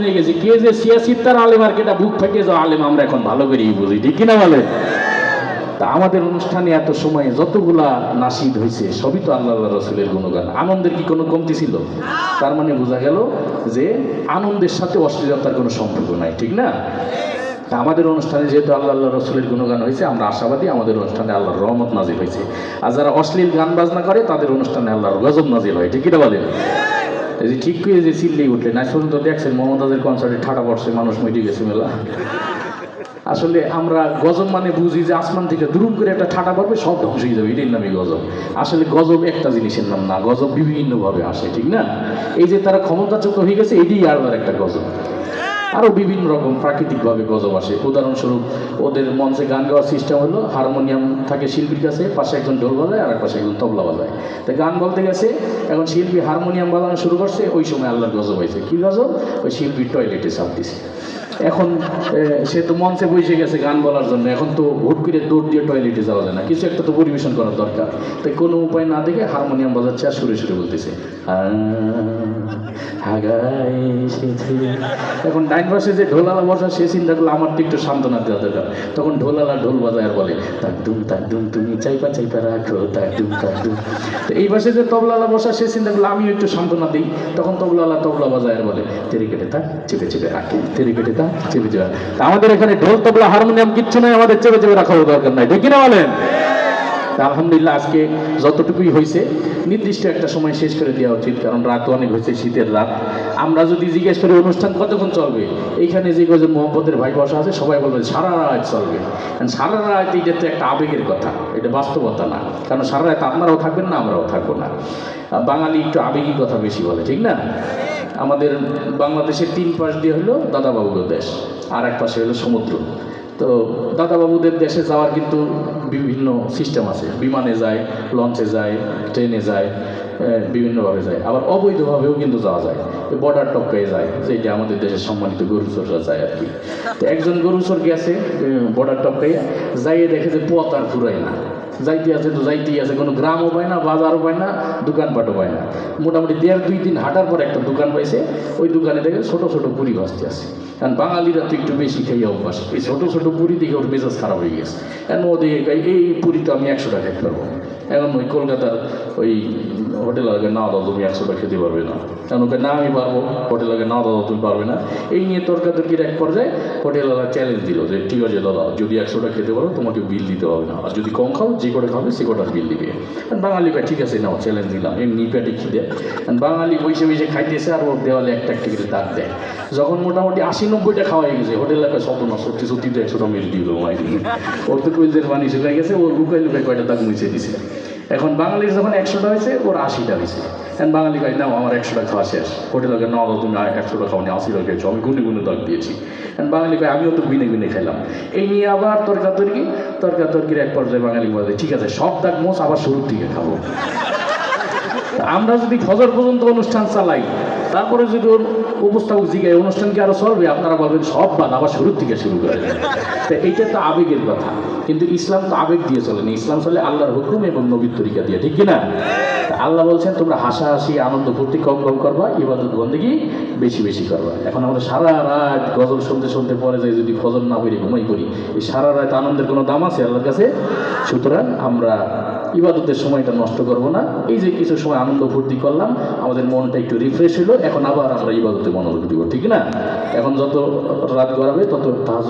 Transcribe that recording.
হয়ে গেছি। কে যে সিয়াসির তার আলেম আর কেটা বুক ফেটে যাওয়া আলেম, আমরা এখন ভালো করেই বুঝি, ঠিক কিনা বলে? তা আমাদের অনুষ্ঠানে এত সময় যতগুলা নাসিদ হয়েছে, সবই তো আল্লাহ রসুলের গুণগান। আনন্দের কি কোনো কমতি ছিল? তার মানে বোঝা গেল যে আনন্দের সাথে অশ্লীলতার কোনো সম্পর্ক নাই, ঠিক না? তা আমাদের অনুষ্ঠানে যেহেতু আল্লাহ আল্লাহ রসুলের গুণগান হয়েছে, আমরা আশাবাদী আমাদের অনুষ্ঠানে আল্লাহর রহমত নাজিল হয়েছে। আর যারা অশ্লীল গান বাজনা করে, তাদের অনুষ্ঠানে আল্লাহর গজব নাজিল হয়, ঠিক কিনা বলেন যে ঠিক করে যে চিল্লি উঠলেন শুনুন তো, দেখছেন, মমতাজের কনসার্টে ঠাটা পড়ছে, মানুষ মেটে গেছে মেলা। আসলে আমরা গজব মানে বুঝি যে আসমান থেকে দুরুম করে একটা ঠাটা পড়বে, সব ধ্বংস হয়ে যাবে এটার নামই গজব। আসলে গজব একটা জিনিসের নাম না, গজব বিভিন্নভাবে আসে, ঠিক না? এই যে তারা ক্ষমতাচ্যুত হয়ে গেছে এটি আরবার একটা গজব। আরও বিভিন্ন রকম প্রাকৃতিকভাবে গজব আসে। উদাহরণস্বরূপ, ওদের মঞ্চে গান গাওয়ার সিস্টেম হলো হারমোনিয়াম থাকে শিল্পীর কাছে, পাশে একজন ঢোল বাজায় আর এক পাশে একজন তবলা বাজায়। তো গান বলতে গেছে, এখন শিল্পী হারমোনিয়াম বাজানো শুরু করছে, ওই সময় আল্লাহর গজব হয়েছে। কী গজব? ওই শিল্পীর টয়লেটে চাপ দিছে। এখন সে তো মঞ্চে বসে গেছে গান বলার জন্য, এখন তো হুট করে দৌড় দিয়ে টয়লেটে যাওয়া যায় না। কিছু একটা তো পরিবেশন করার দরকার। তাই কোনো উপায় না দেখে হারমোনিয়াম বাজাচ্ছে আর সুরে সুরে বলতেছে হাগায় এসেছে এখন ডাইন পাশে যে ঢোলালা বসা, সে চিন্তা করল, আমার তো একটু সান্ত্বনা দেওয়া দরকার। তখন ঢোলালা ঢোল বাজায় বলে তাক দুম তাক দুম, তুমি চাইপা চাইপা রাখো তাক দুম তাক দুম। তো এই পাশে যে তবলালা বসা, সে চিন্তা করল, আমিও একটু সান্ত্বনা দিই। তখন তবলালা তবলা বাজায় বলে, তেরি কেটে থাক, চেপে চেপে রাখে, তেরি কেটে থাক, চেপে চেপে আমাদের এখানে ঢোল, তবলা, হারমোনিয়াম কিচ্ছু নাই, আমাদের চেপে চেপে রাখার দরকার নাই। ঠিক কিনা বলেন? আলহামদুলিল্লাহ আজকে যতটুকুই হয়েছে নির্দিষ্ট একটা সময় শেষ করে দেওয়া উচিত, কারণ রাত অনেক হয়েছে শীতের রাত। আমরা যদি জিজ্ঞেস করি, অনুষ্ঠান কতক্ষণ চলবে? এইখানে যে কজন মোহাম্মদের ভাই বসা আছে, সবাই বলবে সারা রাত চলবে। কারণ সারা রাত এটা তো একটা আবেগের কথা, এটা বাস্তবতা না। কারণ সারা রাত আপনারাও থাকবেন না, আমরাও থাকব না। বাঙালি একটু আবেগী কথা বেশি বলে, ঠিক না? আমাদের বাংলাদেশের তিন পাশ দিয়ে হলো দাদাবাবুর দেশ, আর এক পাশে হলো সমুদ্র। তো দাদাবাবুদের দেশে যাওয়ার কিন্তু বিভিন্ন সিস্টেম আছে। বিমানে যায় লঞ্চে যায় ট্রেনে যায় বিভিন্নভাবে যায়। আবার অবৈধভাবেও কিন্তু যাওয়া যায়। বর্ডার টপকায় যায় যেটা আমাদের দেশের সম্মানিত গরুচররা যায় আর কি। তো একজন গরুচর গেছে বর্ডার টপকায়, যাইয়ে দেখে যে পথ আর ফুরায় না। যাইতে আছে তো যাইতেই আছে, কোনো গ্রামও পায় না, বাজারও পায় না, দোকানপাটও পায় না। মোটামুটি দেড় দুই দিন হাঁটার পর একটা দোকান পাইছে, ওই দোকানে দেখে ছোট ছোট পুরি ভাসতে আছে। কারণ বাঙালিরা তো একটু বেশি খেয়ে অভ্যাস, এই ছোট ছোট পুরি দেখে ওর মেজাজ খারাপ হয়ে গেছে। এখন ওদের এই পুরি তো আমি একশো টাকা খেতে পারব এখন ওই কলকাতার ওই হোটেল আগে না দাদা তুমি একশো টাকা খেতে পারবে না। কেন ওকে না আমি পারব, হোটেল আগে না দাদা তুমি পারবে না। এই নিয়ে তর্কাতর্কির এক পর্যায়ে হোটেলওয়ালা চ্যালেঞ্জ দিল যে, ঠিক আছে দাদা, যদি একশো টাকা খেতে পারো, তোমাকে বিল দিতে হবে না। আর যদি কম খাও, যে করে খাবে, সে কটার বিল দিবে। বাঙালি, ভাই, ঠিক আছে, নাও চ্যালেঞ্জ দিলাম। এমনি পেটে খিদে। বাঙালি বসে বসে খাইতেছে আর ওর দেওয়ালে একটা একটা করে দাগ দেয়। যখন মোটামুটি আশি নব্বইটা খাওয়া হয়ে গেছে, হোটেল এলাকায় সব না, সত্যি সত্যি তো একশোটা মেরে দিল মাই ওর তো কুইজের পানি শুকাই গেছে, ও লুকাই লুকাই কয়টা দাগ মুছে দিছে। এখন বাঙালির যখন একশোটা হয়েছে, ওর আশিটা হয়েছে। এখন বাঙালি কয়, নাও, আমার একশোটা খাওয়া শেষ। হোটেল লোকের নাও তুমি একশোটা খাওয়া আশি টাকা খেয়েছো। আমি গুনে গুনে দল দিয়েছি। এখন বাঙালি কয়, আমিও তো গুনে গুনে খেলাম। এই নিয়ে আবার তর্কাতর্কি, তর্কাতর্কির এক পর্যায়ে বাঙালি বলে, ঠিক আছে, সব দাগ মোষ আবার শুরুর দিকে খাব। আমরা যদি ফজর পর্যন্ত অনুষ্ঠান চালাই তারপরে যদি ওর উপস্থাপক জিগায় অনুষ্ঠান কি আরও চলবে? আপনারা বলবেন, সব বাদ, আবার শুরুর থেকে শুরু করে তো এইটা তো আবেগের কথা। কিন্তু ইসলাম তো আবেগ দিয়ে চলেনি। ইসলাম চলে আল্লাহর হুকুম এবং নবীর তরিকা দিয়ে, ঠিক কিনা? আল্লাহ বলছেন, তোমরা হাসাহাসি, আনন্দ, ফুর্তি কম কম করবা, ইবাদত বন্দেগি বেশি বেশি করবা। এখন আমরা সারা রাত গজল শুনতে শুনতে পরে যাই, যদি ফজর না হইলে ঘুমাই করি এই সারা রাত আনন্দের কোনো দাম আছে আল্লাহর কাছে? সুতরাং আমরা ইবাদতের সময়টা নষ্ট করব না। এই যে কিছু সময় আনন্দ ফুর্তি করলাম, আমাদের মনটা একটু রিফ্রেশ হলো এখন আবার আমরা ইবাদতে মনোযোগ দিব, ঠিক না? এখন যত রাত গড়াবে, তত তাহাজ